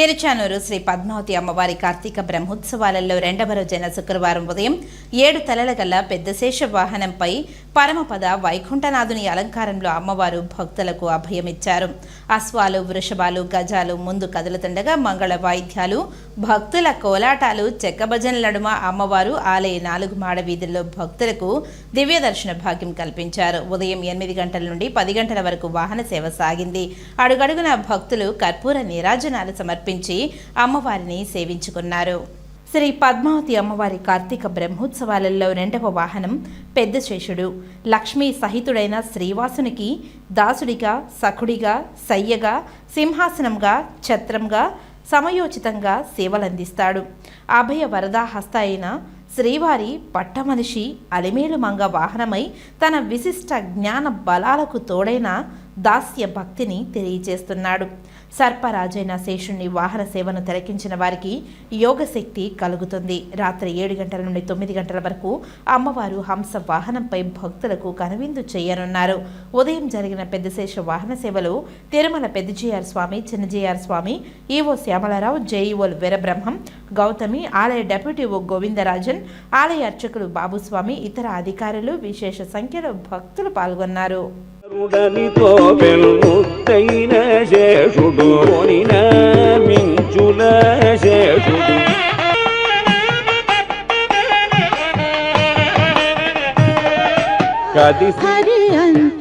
తిరుచానూరు శ్రీ పద్మావతి అమ్మవారి కార్తీక బ్రహ్మోత్సవాలలో రెండవ రోజైన శుక్రవారం ఉదయం ఏడు తలల గల పెద్ద శేష వాహనంపై పరమపద వైకుంఠనాథుని అలంకారంలో అమ్మవారు భక్తులకు అభయమిచ్చారు. అశ్వాలు వృషభాలు గజాలు ముందు కదులుతుండగా మంగళ వాయిద్యాలు భక్తుల కోలాటాలు చెక్క నడుమ అమ్మవారు ఆలయ నాలుగు మాడ వీధుల్లో భక్తులకు దివ్య దర్శన భాగ్యం కల్పించారు. ఉదయం ఎనిమిది గంటల నుండి పది గంటల వరకు వాహన సేవ సాగింది. అడుగడుగున భక్తులు కర్పూర నీరాజనాలు సమర్పించి అమ్మవారిని సేవించుకున్నారు. శ్రీ పద్మావతి అమ్మవారి కార్తీక బ్రహ్మోత్సవాలలో రెండవ వాహనం పెద్ద శేషుడు లక్ష్మీ సహితుడైన శ్రీవాసునికి దాసుడిగా సఖుడిగా సయ్యగా సింహాసనంగా ఛత్రంగా సమయోచితంగా సేవలందిస్తాడు. అభయ వరదాహస్త అయిన శ్రీవారి పట్టమనిషి అలిమేలు మంగ వాహనమై తన విశిష్ట జ్ఞాన బలాలకు తోడైన దాస్య భక్తిని తెలియజేస్తున్నాడు. సర్పరాజైన శేషుణ్ణి వాహన సేవను తిలకించిన వారికి యోగశక్తి కలుగుతుంది. రాత్రి ఏడు గంటల నుండి తొమ్మిది గంటల వరకు అమ్మవారు హంస వాహనంపై భక్తులకు కనువిందు చేయనున్నారు. ఉదయం జరిగిన పెద్దశేష వాహన సేవలు తిరుమల పెద్దజీఆర్ స్వామి చిన్నజీఆర్ స్వామి ఈవో శ్యామలరావు జేఈఓలు వీరబ్రహ్మం గౌతమి ఆలయ డెప్యూటీ ఓ గోవిందరాజన్ ఆలయ అర్చకులు బాబుస్వామి ఇతర అధికారులు విశేష సంఖ్యలో భక్తులు పాల్గొన్నారు. రుడనితో వెల్ముత్తైన శేషుడు కొనిన మించుల శేషుడు కది హరి అంతరా